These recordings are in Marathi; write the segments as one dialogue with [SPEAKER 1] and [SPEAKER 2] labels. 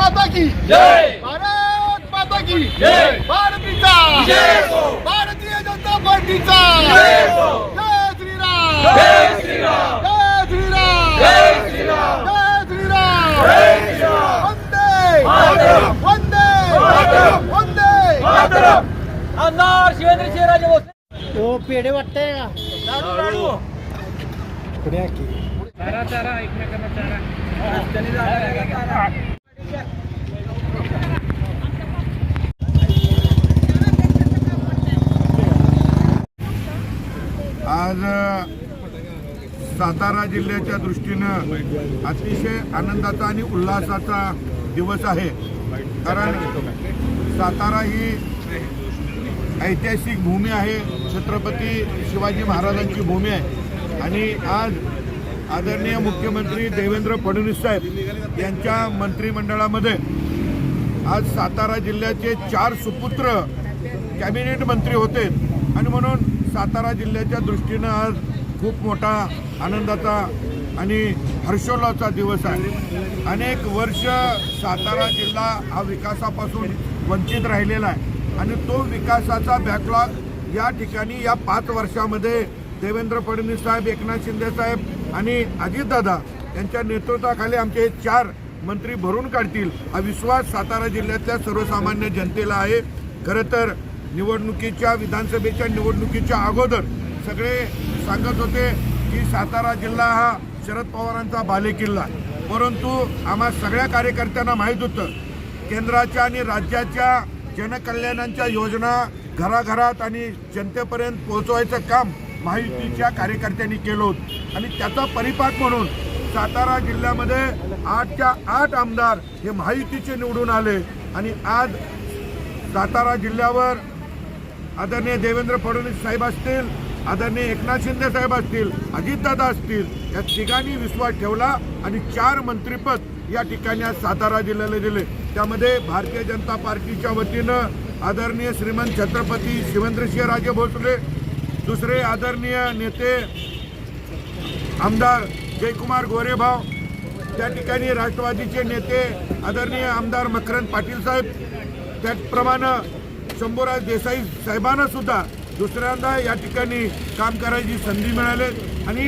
[SPEAKER 1] माता की।
[SPEAKER 2] जय!
[SPEAKER 1] भारत माता की।
[SPEAKER 2] जय.
[SPEAKER 1] भारतीचा।
[SPEAKER 2] जय हो.
[SPEAKER 1] भारतीय जनता पार्टीचा।
[SPEAKER 2] जय हो.
[SPEAKER 1] जय श्रीराम।
[SPEAKER 2] जय श्रीराम।
[SPEAKER 1] जय श्रीराम।
[SPEAKER 2] जय श्रीराम।
[SPEAKER 1] जय श्रीराम।
[SPEAKER 2] जय श्रीराम।
[SPEAKER 1] वंदे।
[SPEAKER 2] मातरम.
[SPEAKER 1] वंदे।
[SPEAKER 2] मातरम.
[SPEAKER 1] वंदे।
[SPEAKER 2] मातरम। आमदार शिवेंद्र शिवराजे भोसले
[SPEAKER 1] तो पेढे वाटतंय का.
[SPEAKER 2] चारा चारा एकमेकांना चारा.
[SPEAKER 3] आज सातारा जिल्ह्याच्या दृष्टीनं अतिशय आनंदाचा आणि उल्हासाचा दिवस आहे. कारण सातारा ही ऐतिहासिक भूमी आहे. छत्रपती शिवाजी महाराजांची भूमी आहे. आणि आज आदरणीय मुख्यमंत्री देवेंद्र फडणवीस साहेब यांच्या मंत्रिमंडळामध्ये आज सातारा जिल्ह्याचे चार सुपुत्र कॅबिनेट मंत्री होते. आणि म्हणून सातारा जिल्ह्याच्या दृष्टीनं आज खूप मोठा आनंदाचा आणि हर्षोल्लाचा दिवस आहे. अनेक वर्ष सातारा जिल्हा हा विकासापासून वंचित राहिलेला आहे. आणि तो विकासाचा बॅकलॉग या ठिकाणी या पाच वर्षामध्ये देवेंद्र फडणवीस साहेब एकनाथ शिंदे साहेब आणि अजितदादा यांच्या नेतृत्वाखाली आमचे चार मंत्री भरून काढतील हा विश्वास सातारा जिल्ह्यातल्या सर्वसामान्य जनतेला आहे. खरं तर निवडणुकीच्या विधानसभेच्या निवडणुकीच्या अगोदर सगळे सांगत होते की सातारा जिल्हा हा शरद पवारांचा बालेकिल्ला. परंतु आम्हा सगळ्या कार्यकर्त्यांना माहीत होतं केंद्राच्या आणि राज्याच्या जनकल्याणांच्या योजना घराघरात आणि जनतेपर्यंत पोहोचवायचं काम महायुतीच्या कार्यकर्त्यांनी केलं होतं. आणि त्याचा परिपाक म्हणून सातारा जिल्ह्यामध्ये आठच्या आठ आमदार हे महायुतीचे निवडून आले. आणि आज सातारा जिल्ह्यावर आदरणीय देवेंद्र फडणवीस साहेब असतील आदरणीय एकनाथ शिंदे साहेब असतील अजितदादा असतील या तिघांनी विश्वास ठेवला आणि चार मंत्रीपद या ठिकाणी आज सातारा जिल्ह्याला दिले. त्यामध्ये भारतीय जनता पार्टीच्या वतीनं आदरणीय श्रीमंत छत्रपती शिवेंद्रसिंहराजे भोसले दुसरे आदरणीय नेते आमदार जयकुमार गोरेभाव त्या ठिकाणी राष्ट्रवादीचे नेते आदरणीय आमदार मकरंद पाटील साहेब त्याचप्रमाणे शंभूराज देसाई साहेबांना सुद्धा दुसऱ्यांदा या ठिकाणी काम करायची संधी मिळाले. आणि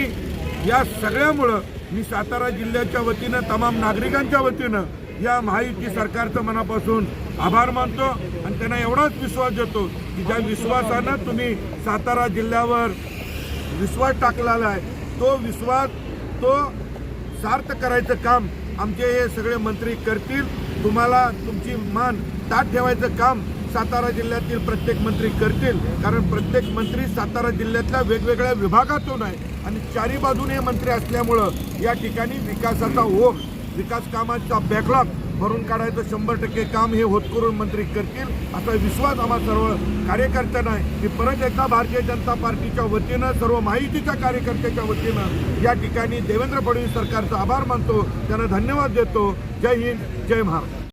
[SPEAKER 3] या सगळ्यामुळं मी सातारा जिल्ह्याच्या वतीनं तमाम नागरिकांच्या वतीनं या महायुती सरकारचं मनापासून आभार मानतो आणि त्यांना एवढाच विश्वास देतो की ज्या विश्वासानं तुम्ही सातारा जिल्ह्यावर विश्वास टाकलेला आहे तो विश्वास तो सार्थ करायचं काम आमचे हे सगळे मंत्री करतील. तुम्हाला तुमची मान ताट ठेवायचं काम सातारा जिल्ह्यातील प्रत्येक मंत्री करतील कारण प्रत्येक मंत्री सातारा जिल्ह्यातल्या वेगवेगळ्या विभागातून आहे. आणि चारी बाजूने हे मंत्री असल्यामुळं या ठिकाणी विकासाचा ओघ विकास कामाचा बॅकलॉग भरून काढायचं शंभर टक्के काम हे होतकरून मंत्री करतील असा विश्वास आम्हा सर्व कार्यकर्त्यांना आहे. की परत एकदा भारतीय जनता पार्टीच्या वतीनं सर्व माहितीच्या कार्यकर्त्याच्या वतीनं या ठिकाणी देवेंद्र फडणवीस सरकारचा आभार मानतो त्यांना धन्यवाद देतो. जय हिंद जय महाराष्ट्र.